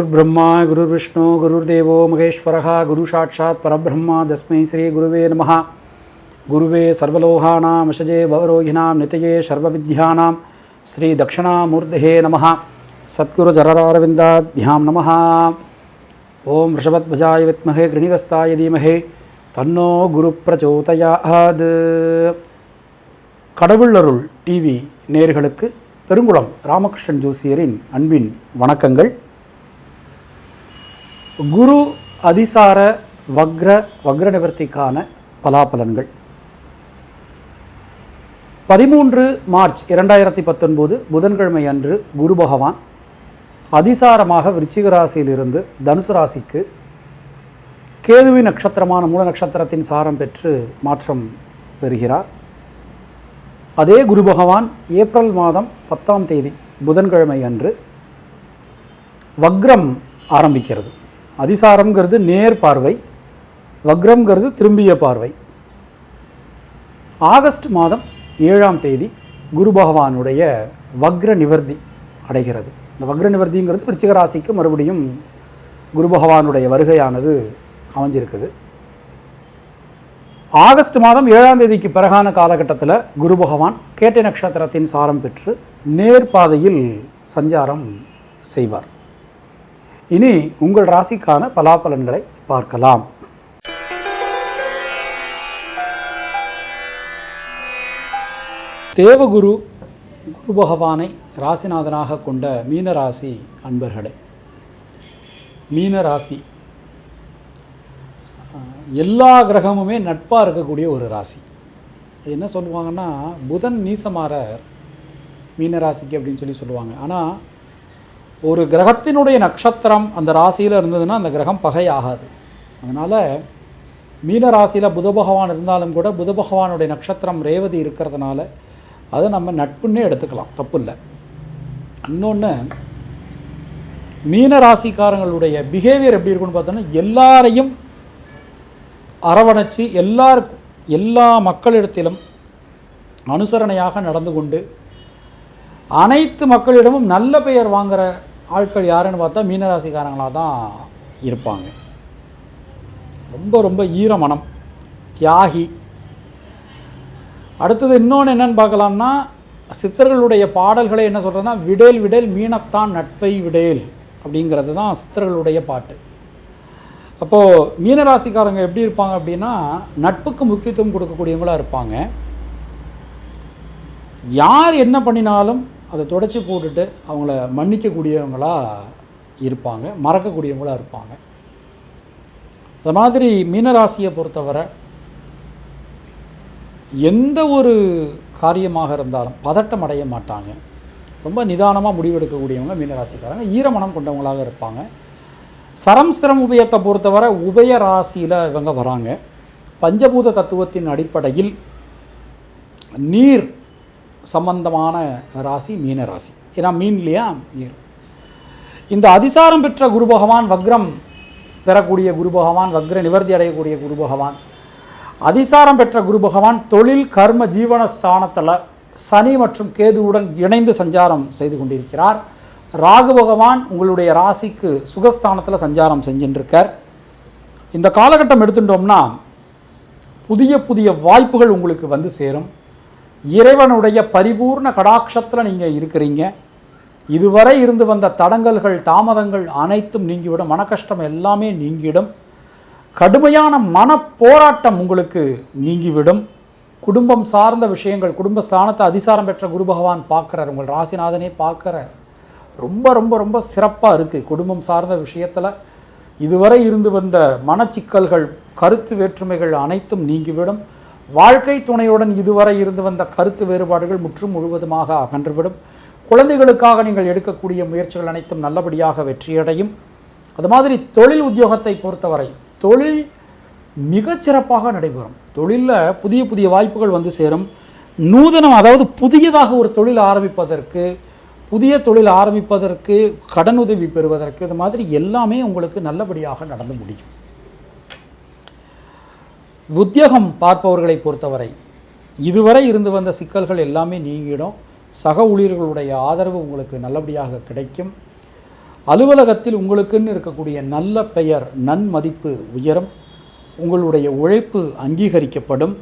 குருர்பிரம்மா குருர் விஷ்ணு குருர்தேவோ மகேஸ்வரகா குரு சாட்சாத் பரபிரம்மா தஸ்மை ஸ்ரீ குருவே நம குருவே சர்வலோகானாம் அஷஜே பவரோகிணாம் நித்தையே சர்வவித்யானாம் ஸ்ரீ தட்சிணாமூர்த்தே நம சத்குரு ஜரராரவிந்தாத்யாம் நம ஓம் ரிஷபத்வஜாய வித்மகே கிருணிகஸ்தாய தீமகே தன்னோ குரு பிரச்சோதயாது கடவுளருள் டிவி நேர்களுக்கு பெருங்குளம் ராமகிருஷ்ணன் ஜோசியரின் அன்பின் வணக்கங்கள். குரு அதிசார வக்ர வக்ர நிவர்த்திக்கான பலாபலன்கள். பதிமூன்று மார்ச் இரண்டாயிரத்தி பத்தொன்பது புதன்கிழமை அன்று குரு பகவான் அதிசாரமாக விருச்சிக ராசியிலிருந்து தனுசு ராசிக்கு கேதுவி நட்சத்திரமான மூல நட்சத்திரத்தின் சாரம் பெற்று மாற்றம் பெறுகிறார். அதே குரு பகவான் ஏப்ரல் மாதம் பத்தாம் தேதி புதன்கிழமை அன்று வக்ரம் ஆரம்பிக்கிறது. அதிசாரம்ங்கிறது நேர் பார்வை வக்ரம்ங்கிறது திரும்பிய பார்வை. ஆகஸ்ட் மாதம் ஏழாம் தேதி குரு பகவானுடைய வக்ர நிவர்த்தி அடைகிறது. இந்த வக்ர நிவர்த்திங்கிறது விருச்சிக ராசிக்கு மறுபடியும் குரு பகவானுடைய வருகையானது அமைஞ்சிருக்குது. ஆகஸ்ட் மாதம் ஏழாம் தேதிக்கு பிறகான காலகட்டத்தில் குரு பகவான் கேட்டை நட்சத்திரத்தின் சாரம் பெற்று நேர்பாதையில் சஞ்சாரம் செய்வார். இனி உங்கள் ராசிக்கான பலாபலன்களை பார்க்கலாம். தேவகுரு குரு பகவானை ராசிநாதனாக கொண்ட மீன ராசி அன்பர்களே மீன ராசி எல்லா கிரகமுமே நட்பாக இருக்கக்கூடிய ஒரு ராசி. என்ன சொல்லுவாங்கன்னா புதன் நீசமாறார் மீனராசிக்கு அப்படின்னு சொல்லி சொல்லுவாங்க. ஆனால் ஒரு கிரகத்தினுடைய நட்சத்திரம் அந்த ராசியில் இருந்ததுன்னா அந்த கிரகம் பகையாகாது. அதனால் மீன ராசியில் புத பகவான் இருந்தாலும் கூட புத பகவானுடைய நட்சத்திரம் ரேவதி இருக்கிறதுனால அதை நம்ம நட்புன்னே எடுத்துக்கலாம் தப்பு இல்லை இன்னொன்று மீன ராசிக்காரங்களுடைய பிஹேவியர் எப்படி இருக்குன்னு பார்த்தோன்னா எல்லாரையும் அரவணைச்சு எல்லார் எல்லா மக்களிடத்திலும் அனுசரணையாக நடந்து கொண்டு அனைத்து மக்களிடமும் நல்ல பெயர் வாங்குகிற ஆட்கள் யாருன்னு பார்த்தா மீனராசிக்காரங்களாக தான் இருப்பாங்க. ரொம்ப ரொம்ப ஈர மனம் தியாகி. அடுத்தது இன்னொன்று என்னன்னு பார்க்கலாம்னா சித்தர்களுடைய பாடல்களை என்ன சொல்கிறதுனா விடேல் விடேல் மீனத்தான் நட்பை விடேல் அப்படிங்கிறது தான் சித்தர்களுடைய பாட்டு. அப்போது மீனராசிக்காரங்க எப்படி இருப்பாங்க அப்படின்னா நட்புக்கு முக்கியத்துவம் கொடுக்கக்கூடியவங்களாக இருப்பாங்க. யார் என்ன பண்ணினாலும் அதை தொடச்சி போட்டுட்டு அவங்கள மன்னிக்கக்கூடியவங்களாக இருப்பாங்க மறக்கக்கூடியவங்களாக இருப்பாங்க. அது மாதிரி மீனராசியை பொறுத்தவரை எந்த ஒரு காரியமாக இருந்தாலும் பதட்டம் அடைய மாட்டாங்க. ரொம்ப நிதானமாக முடிவெடுக்கக்கூடியவங்க மீனராசிக்காரங்க. ஈரமனம் கொண்டவங்களாக இருப்பாங்க. சரம் ஸ்திரம் உபயத்தை பொறுத்தவரை உபய ராசியில் இவங்க வராங்க. பஞ்சபூத தத்துவத்தின் அடிப்படையில் நீர் சம்பந்தமான ராசி மீன ராசி. ஏன்னா மீன் இல்லையா நீர் இந்த அதிசாரம் பெற்ற குரு பகவான் வக்ரம் பெறக்கூடிய குரு பகவான் வக்ர நிவர்த்தி அடையக்கூடிய குரு பகவான் அதிசாரம் பெற்ற குரு பகவான் தொழில் கர்ம ஜீவன ஸ்தானத்தில் சனி மற்றும் கேதுவுடன் இணைந்து சஞ்சாரம் செய்து கொண்டிருக்கிறார். ராகு பகவான் உங்களுடைய ராசிக்கு சுகஸ்தானத்தில் சஞ்சாரம் செஞ்சுட்டுருக்கார் இந்த காலகட்டம் எடுத்துட்டோம்னா புதிய புதிய வாய்ப்புகள் உங்களுக்கு வந்து சேரும். இறைவனுடைய பரிபூர்ண கடாட்சத்தில் நீங்கள் இருக்கிறீங்க. இதுவரை இருந்து வந்த தடங்கல்கள் தாமதங்கள் அனைத்தும் நீங்கிவிடும். மன கஷ்டம் எல்லாமே நீங்கிடும் கடுமையான மன போராட்டம் உங்களுக்கு நீங்கிவிடும். குடும்பம் சார்ந்த விஷயங்கள் குடும்ப ஸ்தானத்தை அதிசாரம் பெற்ற குரு பகவான் பார்க்குறார். உங்கள் ராசிநாதனே பார்க்குறார். ரொம்ப ரொம்ப ரொம்ப சிறப்பாக இருக்குது குடும்பம் சார்ந்த விஷயத்தில். இதுவரை இருந்து வந்த மனச்சிக்கல்கள் கருத்து வேற்றுமைகள் அனைத்தும் நீங்கிவிடும். வாழ்க்கை துணையுடன் இதுவரை இருந்து வந்த கருத்து வேறுபாடுகள் முற்றும் முழுவதுமாக அகன்றுவிடும். குழந்தைகளுக்காக நீங்கள் எடுக்கக்கூடிய முயற்சிகள் அனைத்தும் நல்லபடியாக வெற்றியடையும். அது மாதிரி தொழில் உத்தியோகத்தை பொறுத்தவரை தொழில் மிகச்சிறப்பாக நடைபெறும். தொழிலில் புதிய புதிய வாய்ப்புகள் வந்து சேரும். நூதனம் அதாவது புதியதாக ஒரு தொழில் ஆரம்பிப்பதற்கு புதிய தொழில் ஆரம்பிப்பதற்கு கடனுதவி பெறுவதற்கு இது மாதிரி எல்லாமே உங்களுக்கு நல்லபடியாக நடந்து முடியும். உத்தியோகம் பார்ப்பவர்களை பொறுத்தவரை இதுவரை இருந்து வந்த சிக்கல்கள் எல்லாமே நீங்கிடும். சக ஊழியர்களுடைய ஆதரவு உங்களுக்கு நல்லபடியாக கிடைக்கும். அலுவலகத்தில் உங்களுக்குன்னு இருக்கக்கூடிய நல்ல பெயர் நன்மதிப்பு உயரும். உங்களுடைய உழைப்பு அங்கீகரிக்கப்படும்.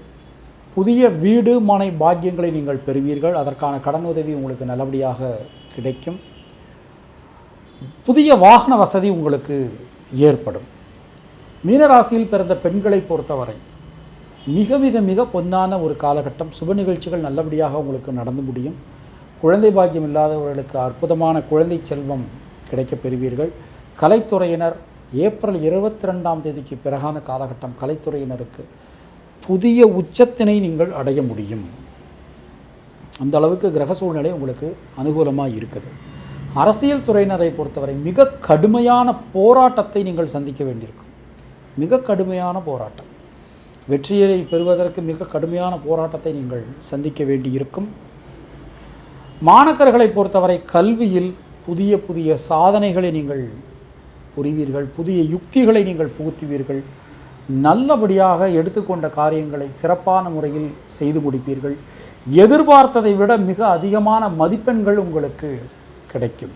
புதிய வீடு மனை பாக்கியங்களை நீங்கள் பெறுவீர்கள். அதற்கான கடன் உதவி உங்களுக்கு நல்லபடியாக கிடைக்கும். புதிய வாகன வசதி உங்களுக்கு ஏற்படும். மீனராசியில் பிறந்த பெண்களை பொறுத்தவரை மிக மிக மிக பொன்னான ஒரு காலகட்டம். சுப நிகழ்ச்சிகள் நல்லபடியாக உங்களுக்கு நடந்து முடியும். குழந்தை பாக்கியம் இல்லாதவர்களுக்கு அற்புதமான குழந்தை செல்வம் கிடைக்கப் பெறுவீர்கள். கலைத்துறையினர் ஏப்ரல் இருபத்தி ரெண்டாம் தேதிக்கு பிறகான காலகட்டம் கலைத்துறையினருக்கு புதிய உச்சத்தினை நீங்கள் அடைய முடியும். அந்த அளவுக்கு கிரக சூழ்நிலை உங்களுக்கு அனுகூலமாக இருக்குது. அரசியல் துறையினரை பொறுத்தவரை மிக கடுமையான போராட்டத்தை நீங்கள் சந்திக்க வேண்டியிருக்கும். மிக கடுமையான போராட்டம். வெற்றியை பெறுவதற்கு மிக கடுமையான போராட்டத்தை நீங்கள் சந்திக்க வேண்டியிருக்கும். மாணக்கர்களை பொறுத்தவரை கல்வியில் புதிய புதிய சாதனைகளை நீங்கள் புரிவீர்கள் புதிய யுக்திகளை நீங்கள் புகுத்துவீர்கள். நல்லபடியாக எடுத்துக்கொண்ட காரியங்களை சிறப்பான முறையில் செய்து முடிப்பீர்கள். எதிர்பார்த்ததை விட மிக அதிகமான மதிப்பெண்கள் உங்களுக்கு கிடைக்கும்.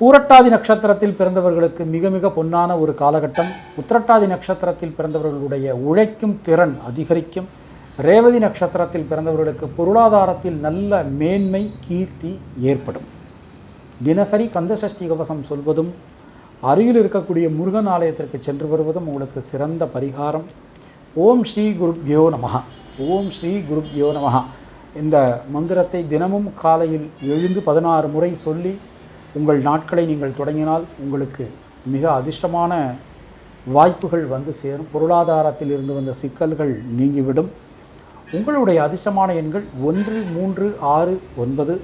பூரட்டாதி நட்சத்திரத்தில் பிறந்தவர்களுக்கு மிக மிக பொன்னான ஒரு காலகட்டம். உத்திரட்டாதி நட்சத்திரத்தில் பிறந்தவர்களுடைய உழைக்கும் திறன் அதிகரிக்கும். ரேவதி நட்சத்திரத்தில் பிறந்தவர்களுக்கு பொருளாதாரத்தில் நல்ல மேன்மை கீர்த்தி ஏற்படும். தினசரி கந்தசஷ்டி கவசம் சொல்வதும் அருகில் இருக்கக்கூடிய முருகன் ஆலயத்திற்கு சென்று வருவதும் உங்களுக்கு சிறந்த பரிகாரம். ஓம் ஸ்ரீ குருப்யோ நமஹ. ஓம் ஸ்ரீ குருப்யோ நமஹ. இந்த மந்திரத்தை தினமும் காலையில் எழுந்து பதினாறு முறை சொல்லி உங்கள் நாட்களை நீங்கள் தொடங்கினால் உங்களுக்கு மிக அதிர்ஷ்டமான வாய்ப்புகள் வந்து சேரும். பொருளாதாரத்தில் இருந்து வந்த சிக்கல்கள் நீங்கிவிடும். உங்களுடைய அதிர்ஷ்டமான எண்கள் ஒன்று மூன்று ஆறு ஒன்பது.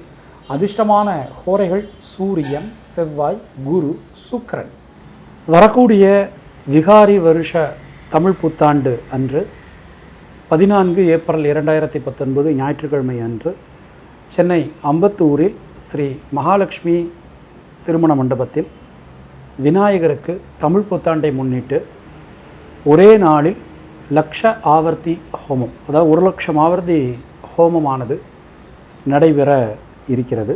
அதிர்ஷ்டமான ஹோரைகள் சூரியன் செவ்வாய் குரு சுக்கரன். வரக்கூடிய விகாரி வருஷ தமிழ் புத்தாண்டு அன்று பதினான்கு ஏப்ரல் இரண்டாயிரத்தி பத்தொன்பது ஞாயிற்றுக்கிழமை அன்று சென்னை அம்பத்தூரில் ஸ்ரீ மகாலட்சுமி திருமண மண்டபத்தில் விநாயகருக்கு தமிழ் புத்தாண்டை முன்னிட்டு ஒரே நாளில் லக்ஷ ஆவர்த்தி ஹோமம் அதாவது ஒரு லட்சம் ஆவர்த்தி ஹோமமானது நடைபெற இருக்கிறது.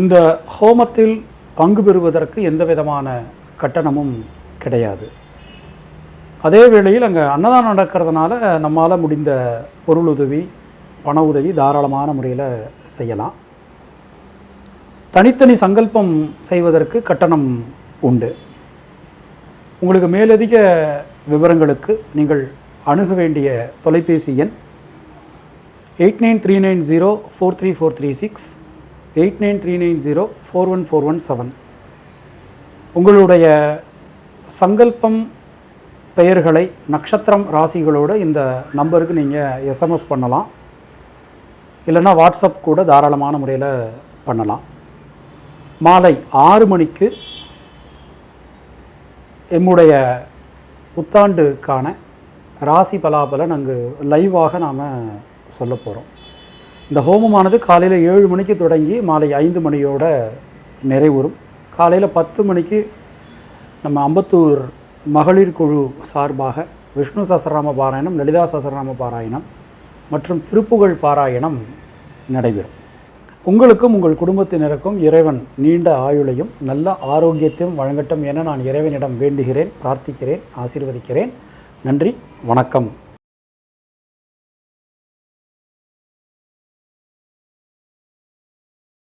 இந்த ஹோமத்தில் பங்கு பெறுவதற்கு எந்த விதமான கட்டணமும் கிடையாது. அதே வேளையில் அங்கே அன்னதானம் நடக்கிறதுனால நம்மால் முடிந்த பொருள் உதவி பண உதவி தாராளமான முறையில் செய்யலாம். தனித்தனி சங்கல்பம் செய்வதற்கு கட்டணம் உண்டு. உங்களுக்கு மேலதிக விவரங்களுக்கு நீங்கள் அணுக வேண்டிய தொலைபேசி எண் eight nine three nine zero four three four three six eight nine three nine zero four one four one seven. உங்களுடைய சங்கல்பம் பெயர்களை நட்சத்திரம் ராசிகளோடு இந்த நம்பருக்கு நீங்கள் எஸ்எம்எஸ் பண்ணலாம். இல்லைன்னா வாட்ஸ்அப் கூட தாராளமான முறையில் பண்ணலாம். மாலை ஆறு மணிக்கு எம்முடைய புத்தாண்டுக்கான ராசி பலாபலன் அங்கு லைவாக நாம் சொல்ல போகிறோம் இந்த ஹோமமானது காலையில் ஏழு மணிக்கு தொடங்கி மாலை ஐந்து மணியோட நிறைவுறும். காலையில் பத்து மணிக்கு நம்ம அம்பத்தூர் மகளிர் குழு சார்பாக விஷ்ணு சஹஸ்ரநாம பாராயணம் லலிதா சஹஸ்ரநாம பாராயணம் மற்றும் திருப்புகழ் பாராயணம் நடைபெறும். உங்களுக்கும் உங்கள் குடும்பத்தினருக்கும் இறைவன் நீண்ட ஆயுளையும் நல்ல ஆரோக்கியத்தையும் வழங்கட்டும் என நான் இறைவனிடம் வேண்டுகிறேன் பிரார்த்திக்கிறேன் ஆசீர்வதிக்கிறேன். நன்றி வணக்கம்.